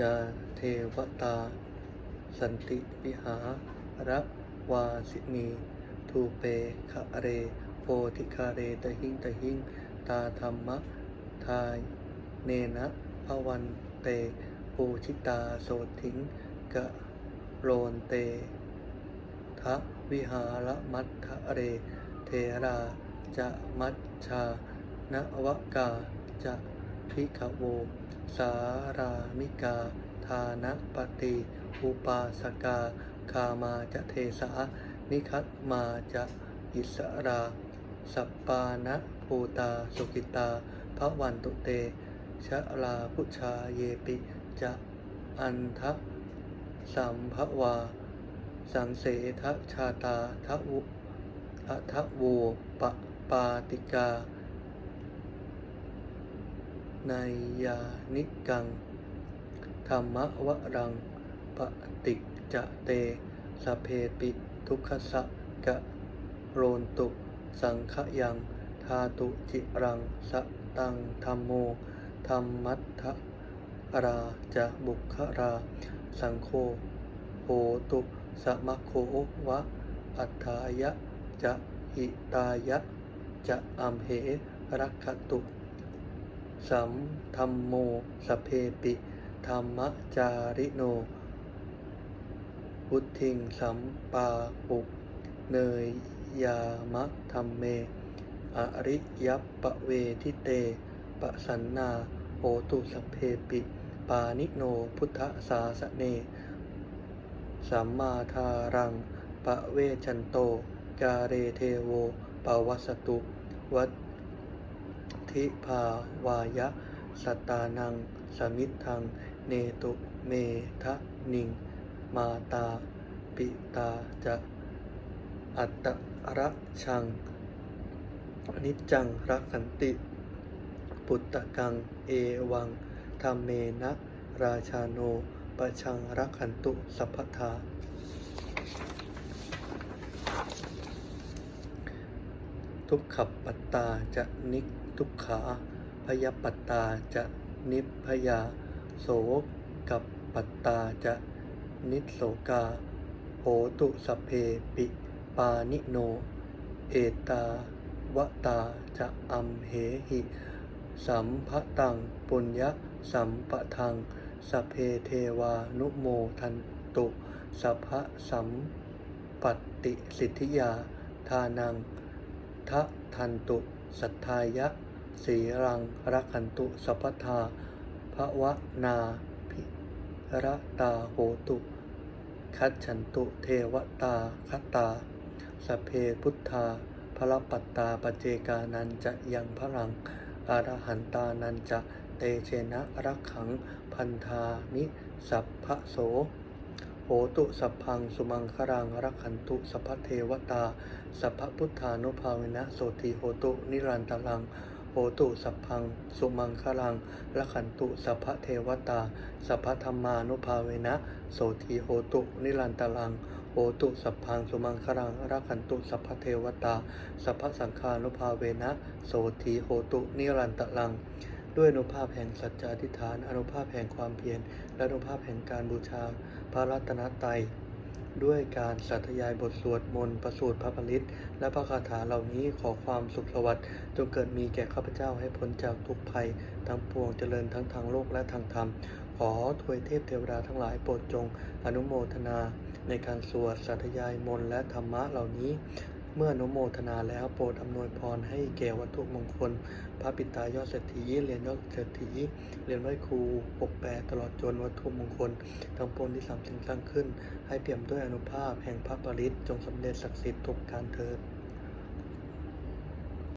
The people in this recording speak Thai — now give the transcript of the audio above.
ยาเทวตา สันติวิหาระวาสินีทูเปคะเร โพธิคาเรตหิงตหิง ตาธรรมะทายเนนะภวันเตปูชิตาโสถิงกะโรนเตทะวิหารมัทธะเร เทราจะมัชชานวกาจะพิขโว สารามิกา ทานปฏิ อุปาสกา คามาจะเทสา นิคัตมาจะอิสรา สัปปานะภูตา สุกิตาพระวันตุเต ชะลาพุชาเยปิ จะอันทะสัมภวา สังเสทชาตาทะวุอทะโวปะปาติกา นยานิกัง ธรรมวรัง ปฏิจเตสเพปิทุกขสะกะโรนตุ สังขยังทาตุจิรังสตังธรรมโมธรรมัตถราจะบุครา สังโฆโหตุ สมะโควะ อัฏฐายะจะหิตายะ จะอัมเหรักขตุ สัมธรรมโมสเพปิธรรมจาริโน พุทธิงสัมปาปุเนยยามะธรรมเม อริยัปปะเวทิเตปะสันนาโหตุสเพปิ ปานิโนพุทธสาสเน สัมมาทารังปะเวชันโต กาเรเทโวปวัสตุ วัต ทิภาวายะสตานัง สมิทธัง เนตุเมทะนิง มาตา ปิตาจะ อัตตระชัง นิจจังรักขันติ ปุตตะกัง เอวังธรรมเมนะ ราชาโน ประชังรักขันตุสัพพทา ทุกขปัตตาจะนิทุกขาพยปัตตาจะนิพยา โสกับปัตตาจะนิโสกาโหตุสเพปิปานิโน เอตาวตาจะอัมเหหิ สัมภตังปุญญะสัมปะทังสเพเทวานุโมทันตุสัพพะสัมปติสิทธิยาทานัง ทะทันตุสัทธายะสีรังรักขันตุสัพทาภวนาภิรตาโหตุคัจฉันตุเทวตาคตาสเพพุทธาพระปัตตาปเจกานันจะยังพลังอรหันตานันจะเตเชนะรักขังพันธานิสัพพะโส โหตุสัพพังสุมังครังรักขันตุสัพพเทวตา สัพพพุทธานุภาเวนะโสติโหตุนิรันตลังโหตุสัพพัง สุมังคลังรักขันตุสัพพเทวตา สัพพธรรมานุภาเวนะ โสติโหตุ นิรันตลัง โหตุสัพพัง สุมังคลังรักขันตุสัพพเทวตา สัพพสังฆานุภาเวนะ โสติโหตุ นิรันตลัง ด้วยอนุภาพแห่งสัจจาธิฐานอนุภาพแห่งความเพียรและอนุภาพแห่งการบูชาพระรัตนตรัยด้วยการสาธยายบทสวดมนต์ประสูตรพระปริตและพระคาถาเหล่านี้ขอความสุขสวัสดิ์จงเกิดมีแก่ข้าพเจ้าให้พ้นจากทุกภัยทั้งปวงเจริญทั้งทางโลกและทางธรรม ขอทวยเทพเทวดาทั้งหลายโปรดจง อนุโมทนา ในการสวดสาธยายมนต์และธรรมะเหล่านี้ เมื่อนุโมทนาแล้วโปรดอำนวยพรให้แก่วัตถุมงคล พระปิตายอดเศรษฐีเหรียญยอดเศรษฐีเหรียญไหว้ครูปกแปรตลอดจนวัตถุมงคล ทั้งปวงที่สามสิ่งสร้างขึ้น ให้เปี่ยมด้วยอนุภาพแห่งพระปริตจงสำเร็จศักดิ์สิทธิ์ทุกการเทิด